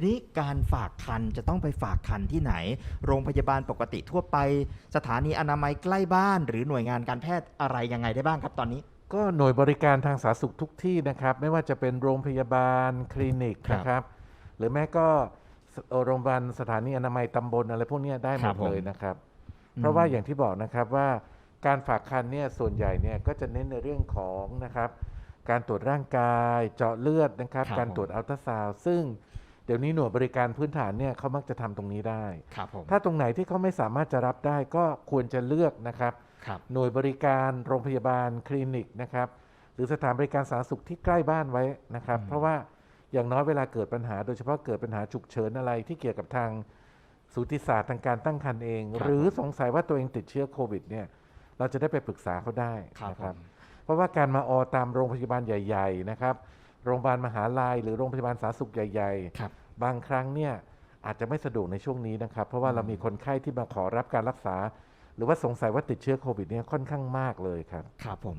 ทีนี้การฝากคันจะต้องไปฝากคันที่ไหน โรงพยาบาลปกติทั่วไป สถานีอนามัยใกล้บ้าน หรือหน่วยงานการแพทย์อะไรยังไงได้บ้างครับตอนนี้ ก็หน่วยบริการทางสาธารณสุขทุกที่นะครับ ไม่ว่าจะเป็นโรงพยาบาลคลินิกครับ นะครับ หรือแม้ก็สเอ่อโรงพยาบาลสถานีอนามัยตำบลอะไรพวกเนี้ยได้หคมรัดบผม เลยนะครับ เพราะว่าอย่างที่บอกนะครับว่าการฝากคันเนี่ยส่วนใหญ่เนี่ยก็จะเน้นในเรื่องของนะครับ การตรวจร่างกายเจาะเลือดนะครับ ครับการตรวจอัลตราซาวด์ซึ่ง เดี๋ยวนี้หน่วยบริการพื้นฐานเนี่ยเขามักจะทำตรงนี้ได้ ครับผมถ้าตรงไหนที่เขาไม่สามารถจะรับได้ก็ควรจะเลือกนะครับครับหน่วยบริการโรงพยาบาลคลินิกนะครับหรือสถานบริการสาธารณสุขที่ใกล้บ้านไว้นะครับอืมเพราะว่าอย่างน้อยเวลาเกิดปัญหา โดยเฉพาะเกิดปัญหาฉุกเฉินอะไรที่เกี่ยวกับทางสูติศาสตร์ทางการตั้งครรภ์เองครับหรือสงสัยว่าตัวเองติดเชื้อโควิดเนี่ยเราจะได้ไปปรึกษาเขาได้ครับนะผครับมเพราะว่าการมาออตามโรงพยาบาลใหญ่ ๆ นะครับ โรงพยาบาลมหาลัย หรือโรงพยาบาลสาธารณสุขใหญ่ครับๆบางครั้งเนี่ยอาจจะไม่สะดวกในช่วงนี้นะครับ เพราะว่าเรามีคนไข้ที่มาขอรับการรักษา หรือว่าสงสัยว่าติดเชื้อโควิดเนี่ยค่อนข้างมากเลยครับ ครับผม